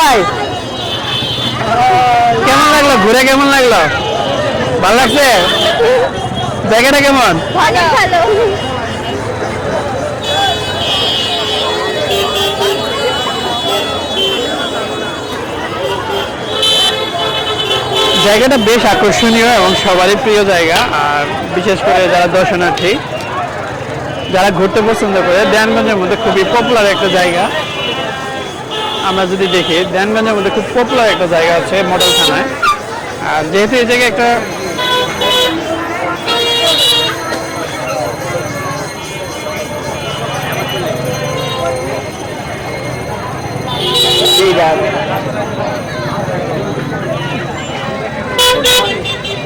ভাই। কেমন লাগল? ঘুরে কেমন লাগল? ভালো লাগছে? জায়গাটা কেমন? জায়গাটা বেশ আকর্ষণীয় এবং সবারই প্রিয় জায়গা। আর বিশেষ করে যারা দর্শনার্থী, যারা ঘুরতে পছন্দ করে দেয়ানগঞ্জের মধ্যে খুবই পপুলার একটা জায়গা। আমরা যদি দেখি দেয়ানগঞ্জের মধ্যে খুব পপুলার একটা জায়গা আছে মডেল থানায়। আর যেহেতু এই জায়গায় একটা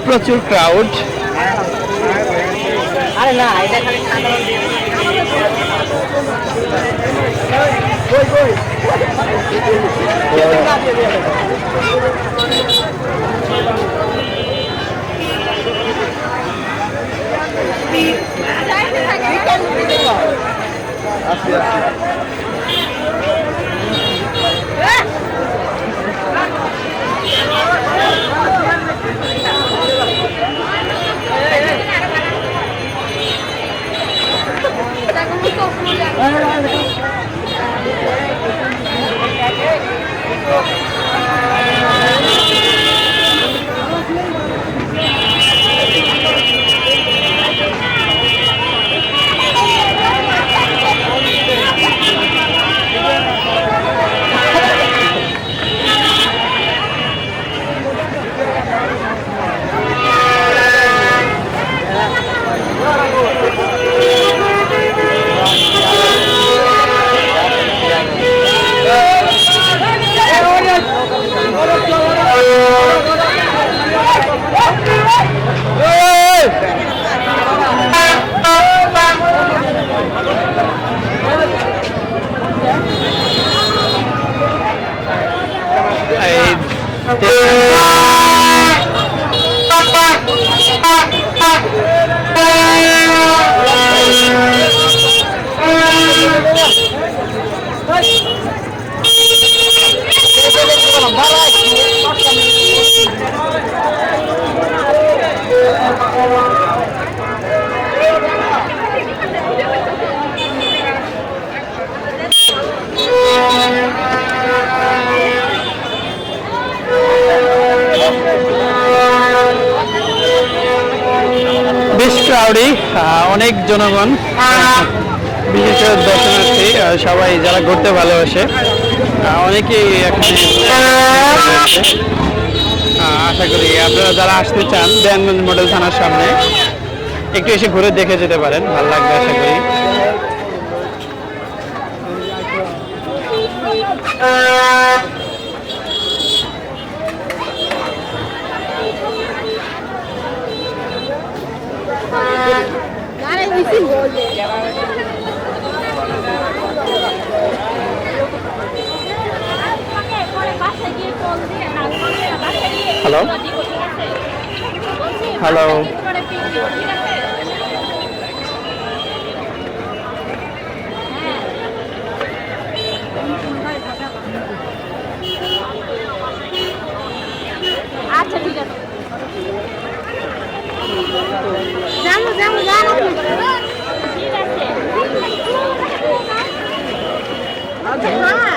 প্রচুর ক্রাউড আরে না, এটা খালি Tiền ক্রাউডি অনেক জনগণ বিশেষ করে দর্শনার্থী সবাই যারা ঘুরতে ভালোবাসে অনেকেই এখানে আশা করি আপনারা যারা আসতে চান দেয়ানগঞ্জ মডেল থানার সামনে একটু এসে ঘুরে দেখে যেতে পারেন ভালো লাগবে আশা করি। আরে হ্যালো হ্যালো আচ্ছা ঠিক আছে জানো জানো জানো ঠিক আছে আচ্ছা হ্যাঁ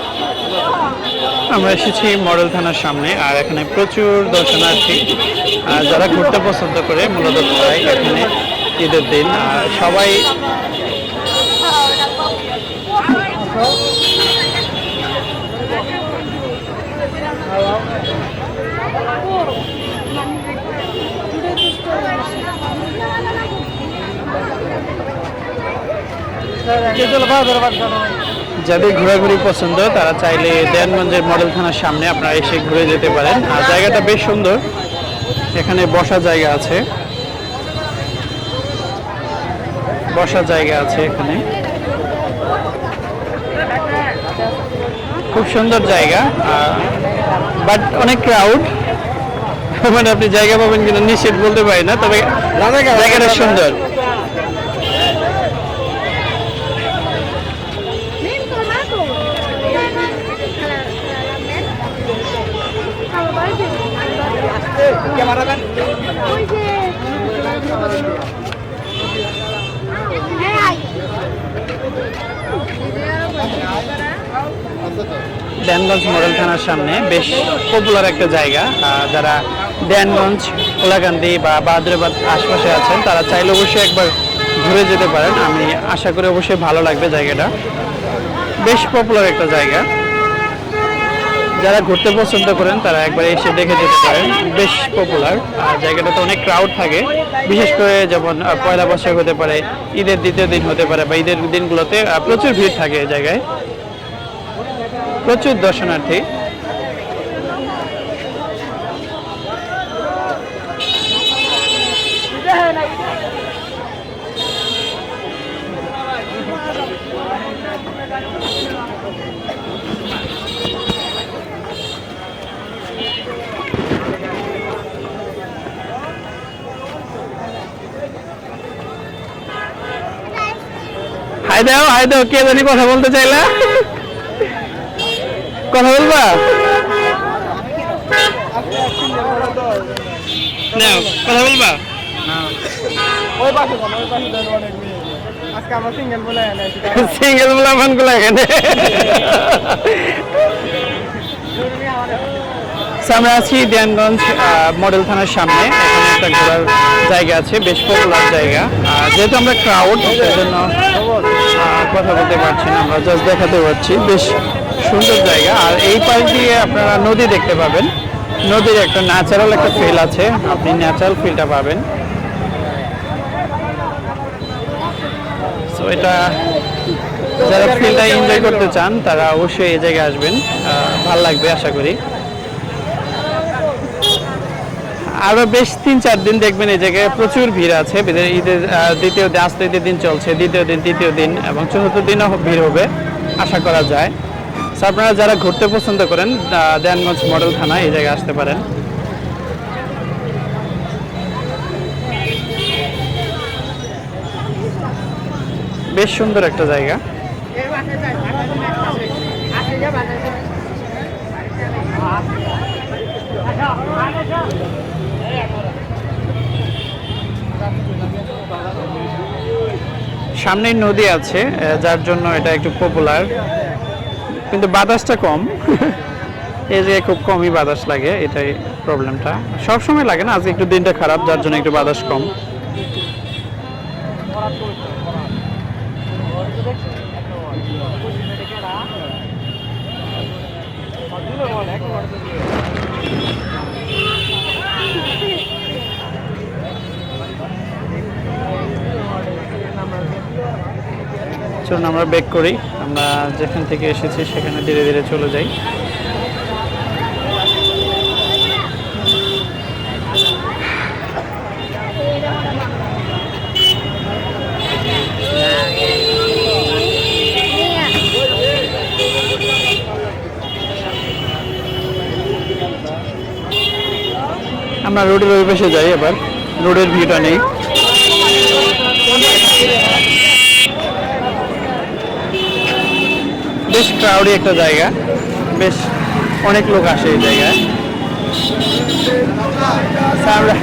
আমরা এসেছি মডেল থানার সামনে, আর এখানে প্রচুর দর্শনার্থী, আর যারা ঘুরতে পছন্দ করে, মূলত তারাই এখানে ঈদের দিন। আর সবাই যাদের ঘোরাঘুরি পছন্দ তারা চাইলে দেয়ানগঞ্জের মডেল থানার সামনে আপনারা এসে ঘুরে যেতে পারেন। আর জায়গাটা বেশ সুন্দর। এখানে বসার জায়গা আছে। বসার জায়গা আছে এখানে। খুব সুন্দর জায়গা বাট অনেক ক্রাউড মানে আপনি জায়গা পাবেন কিনা নিশ্চিত বলতে পারি না তবে জায়গাটা সুন্দর। এই মডেল থানার সামনে বেশ পপুলার একটা জায়গা। যারা ড্যানগঞ্জ, কোলাকান্দি বা বাদ্রাবাদ আশপাশে আছেন, তারা চাইলে অবশ্যই একবার ঘুরে যেতে পারেন। আমি আশা করি অবশ্যই ভালো লাগবে জায়গাটা। বেশ পপুলার একটা জায়গা। যারা ঘুরতে পছন্দ করেন, তারা একবার এসে দেখে যেতে পারেন। বেশ পপুলার আর জায়গাটাতে অনেক ক্রাউড থাকে। বিশেষ করে যেমন পয়লা বৈশাখ হতে পারে, ঈদের দ্বিতীয় দিন হতে পারে বা ঈদের দিনগুলোতে প্রচুর ভিড় থাকে এই জায়গায়। প্রচুর দর্শনার্থী। হাই দাও কে জানি কথা বলতে চাইলা? কথা বলবা? নাও কথা বলবা? ওই পাশে ওই পাশে অনেক আজকে আমরা সিঙ্গেল বলে মুলাফানগুলো এখানে। আমরা আছি দেয়ানগঞ্জ মডেল থানার সামনে। এখানে একটা ঘোরার জায়গা আছে বেশ পপুলার জায়গা। আর যেহেতু আমরা ক্রাউড সেজন্য কথা বলতে পারছি না, আমরা জাস্ট দেখাতে পারছি। বেশ সুন্দর জায়গা। আর এই পাশ দিয়ে আপনারা নদী দেখতে পাবেন। নদীর একটা ন্যাচারাল একটা ফিল আছে। আপনি ন্যাচারাল ফিলটা পাবেন। সো এটা যারা ফিলটা এনজয় করতে চান, তারা অবশ্যই এই জায়গায় আসবেন। ভালো লাগবে, আশা করি। আরও বেশ তিন চার দিন দেখবেন এই জায়গায় প্রচুর ভিড় আছে। ঈদের দ্বিতীয় দিন আজকে ঈদের দিন চলছে দ্বিতীয় দিন তৃতীয় দিন এবং চতুর্থ দিনও ভিড় হবে আশা করা যায়। So, আপনারা যারা ঘুরতে পছন্দ করেন দেয়ানগঞ্জ মডেল থানা এই জায়গায় আসতে পারেন। বেশ সুন্দর একটা জায়গা। সামনেই নদী আছে যার জন্য এটা একটু পপুলার কিন্তু বাতাসটা কম। এই যে খুব কমই বাতাস লাগে, এটাই প্রবলেমটা সবসময় লাগে না, আজকে একটু দিনটা খারাপ, যার জন্য একটু বাতাস কম। চলুন আমরা ব্যাক করি। আমরা যেখান থেকে এসেছি সেখানে ধীরে ধীরে চলে যাই। আমরা রোডের ওই পাশে যাই এবার রোডের ভিউটা নেই। বেশ ক্রাউডি একটা জায়গা। বেশ অনেক লোক আসে এই জায়গায়। তা আমরা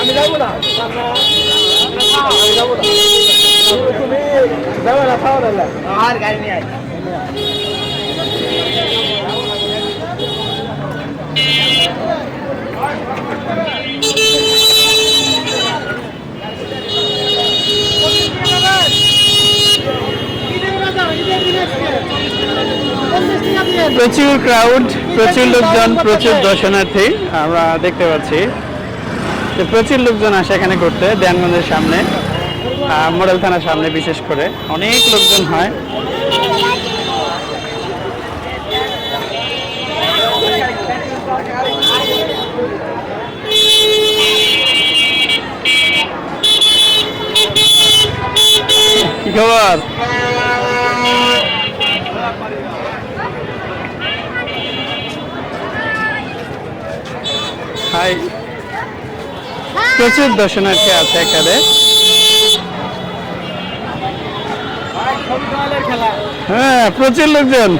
আমি যাব না আমি যাব না তুমি যাবে না খাওয়া দাওয়া আর গাড়ি নিয়ে আয় প্রচুর ক্রাউড প্রচুর লোকজন, প্রচুর দর্শনার্থী আমরা দেখতে পাচ্ছি। প্রচুর লোকজন আসে এখানে ঘুরতে, দেয়ানগঞ্জের সামনে মডেল থানার সামনে বিশেষ করে। অনেক লোকজন হয়। খবর? হাই প্রচুর দর্শনার্থী আছে এখানে। হ্যাঁ প্রচুর লোকজন।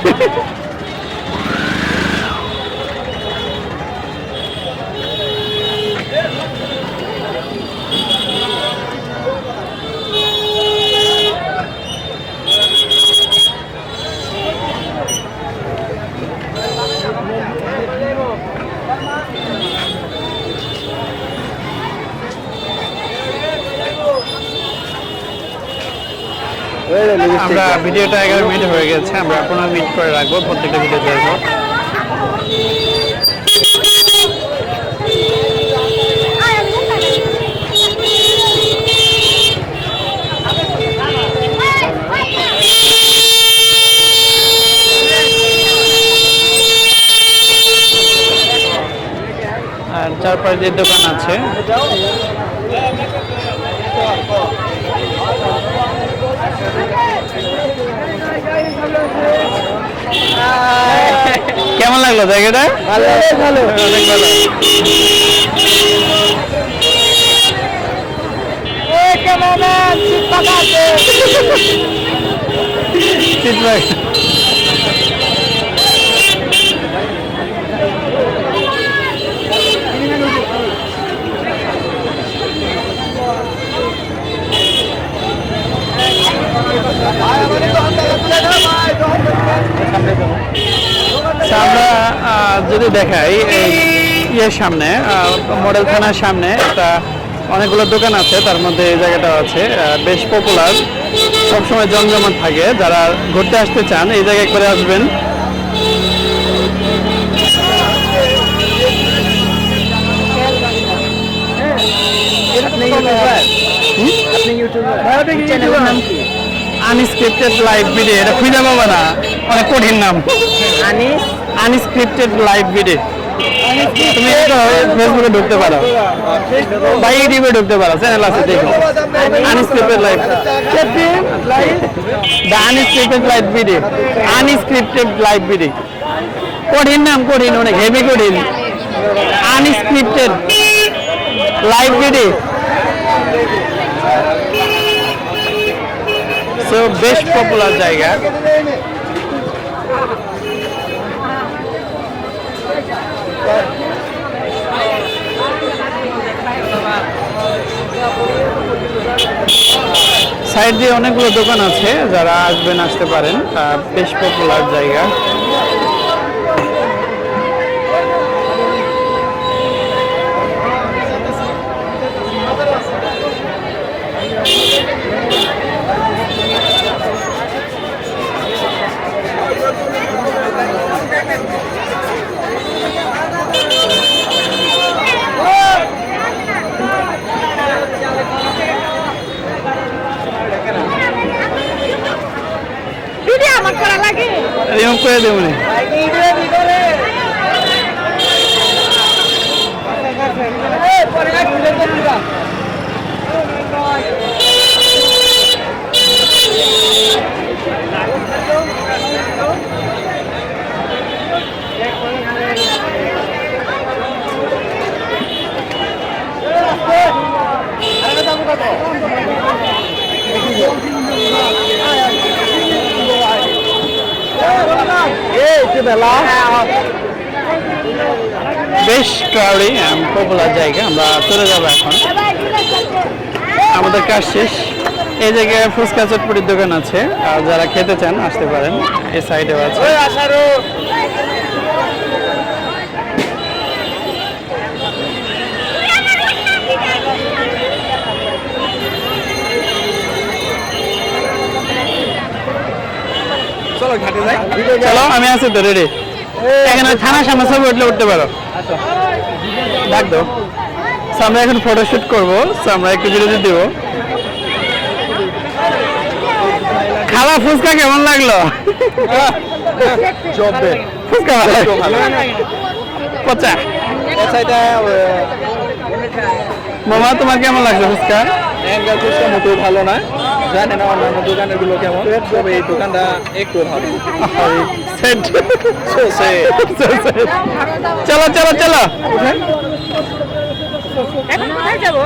আমরা ভিডিওটা এগারো মিনিট হয়ে গেছে আমরা পনেরো মিনিট করে রাখব প্রত্যেকটা ভিডিও দেখব আর চারপাশে যে দোকান আছে কেমন লাগল জায়গাটা? ভালো। ভালো। অনেক ভালো। Feedback. আচ্ছা, আমরা যদি দেখাই ইয়ের সামনে মডেল থানার সামনে একটা অনেকগুলো দোকান আছে তার মধ্যে এই জায়গাটা আছে বেশ পপুলার সবসময় জমজমাট থাকে যারা ঘুরতে আসতে চান এই জায়গায় করে আসবেন। আপনি ইউটিউবার। আনস্ক্রিপ্টেড লাইভ ভিডিও এটা খুঁজে পাবো না। অনেক কঠিন নাম। আনিস আনস্ক্রিপ্টেড লাইভ ভিডিও তুমি ফেসবুকে ঢুকতে পারো। বা ইউটিউবে ঢুকতে পারো চ্যানেল আছে দেখো। Unscripted live the unscripted live video unscripted live video কঠিন নাম কঠিন অনেক হেভি কঠিন। আনস্ক্রিপ্টেড লাইভ ভিডিও সো বেশ পপুলার জায়গা। সাইড দিয়ে অনেকগুলো দোকান আছে, যারা আসবেন, আসতে পারেন। বেশ পপুলার জায়গা ভিডিও আমার করা লাগে রিমুভ করে দেবো নি। বেশ ক্রাউডি পপুলার জায়গা আমরা চলে যাব এখন। আমাদের কাজ শেষ। এই জায়গায় ফুচকা চটপটির দোকান আছে। আর যারা খেতে চান আসতে পারেন। এই সাইডেও আছে। চলো ঘাটে যাই। চলো আমি আছি তো রেডি এখানে থানার সামনে ছবি উঠলে উঠতে পারো। ডাক আমরা এখন ফটোশ্যুট করব। আমরা একটু বিরতি দেব। খাওয়া ফুচকা কেমন লাগল? মামা তোমার কেমন লাগল ফুচকা? ফুচকা মোটেও ভালো না। জানেন না অন্যান্য দোকানেরগুলো কেমন তবে এই দোকানটা একটু ভালো। চলো চলো চলো। এখন কোথায় যাব?